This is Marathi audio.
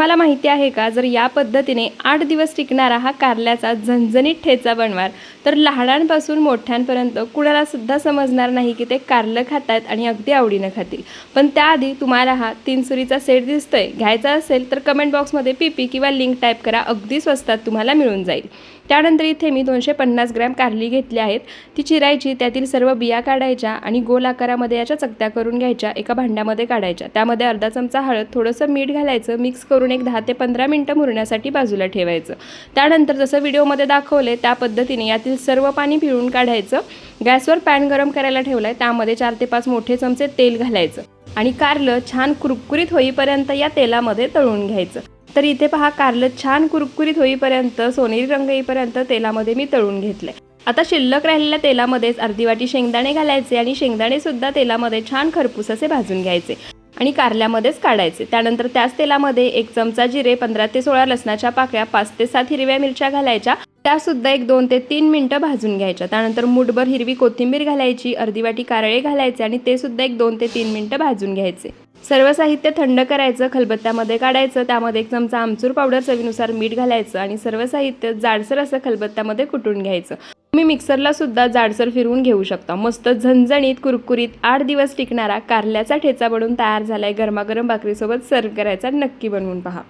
तुम्हाला माहिती आहे का? जर या पद्धतीने आठ दिवस टिकणारा हा कारल्याचा झणझणीत ठेचा बनवाल तर लहानांपासून मोठ्यांपर्यंत कुणालासुद्धा समजणार नाही की ते कारलं खातात आहेत आणि अगदी आवडीनं खातील. पण त्याआधी तुम्हाला हा तीन सुरीचा सेट दिसतोय. घ्यायचा असेल तर कमेंट बॉक्समध्ये पी पी किंवा लिंक टाईप करा. अगदी स्वस्तात तुम्हाला मिळून जाईल. त्यानंतर इथे मी दोनशे पन्नास ग्रॅम कारली घेतली आहेत. ती चिरायची त्यातील सर्व बिया काढायच्या आणि गोल आकारामध्ये याच्या चकत्या करून घ्यायच्या एका भांड्यामध्ये काढायच्या. त्यामध्ये अर्धा चमचा हळद थोडंसं मीठ घालायचं मिक्स करून एक दहा ते पंधरा मिनटं मुरण्यासाठी बाजूला ठेवायचं. त्यानंतर जसं व्हिडिओमध्ये दाखवले त्या पद्धतीने यातील सर्व पाणी पिळून काढायचं. गॅसवर पॅन गरम करायला ठेवला आहे त्यामध्ये चार ते पाच मोठे चमचे तेल घालायचं आणि कारलं छान कुरकुरीत होईपर्यंत या तेलामध्ये तळून घ्यायचं. तर इथे पहा कारलं छान कुरकुरीत होईपर्यंत सोनेरी रंग येईपर्यंत तेलामध्ये मी तळून घेतले आता शिल्लक राहिलेल्या तेलामध्येच अर्धी वाटी शेंगदाणे घालायचे आणि शेंगदाणे सुद्धा तेलामध्ये छान खरपूस असे भाजून घ्यायचे आणि कारल्यामध्येच काढायचे. त्यानंतर त्याच तेलामध्ये एक चमचा जिरे पंधरा ते सोळा लसणाच्या पाकळ्या पाच ते सात हिरव्या मिरच्या घालायच्या. त्या सुद्धा एक दोन ते तीन मिनटं भाजून घ्यायच्या. त्यानंतर मुठभर हिरवी कोथिंबीर घालायची अर्धी वाटी कारळे घालायचे आणि ते सुद्धा एक दोन ते तीन मिनटं भाजून घ्यायचे. सर्व साहित्य थंड करायचं खलबत्त्यामध्ये काढायचं त्यामध्ये एक चमचा आमचूर पावडर चवीनुसार मीठ घालायचं आणि सर्व साहित्य जाडसर असं खलबत्त्यामध्ये कुटून घ्यायचं. तुम्ही मिक्सरला सुद्धा जाडसर फिरवून घेऊ शकता. मस्त झणझणीत कुरकुरीत आठ दिवस टिकणारा कारल्याचा ठेचा बनवून तयार झालाय. गरमागरम भाकरीसोबत सर्व करायचा नक्की बनवून पहा.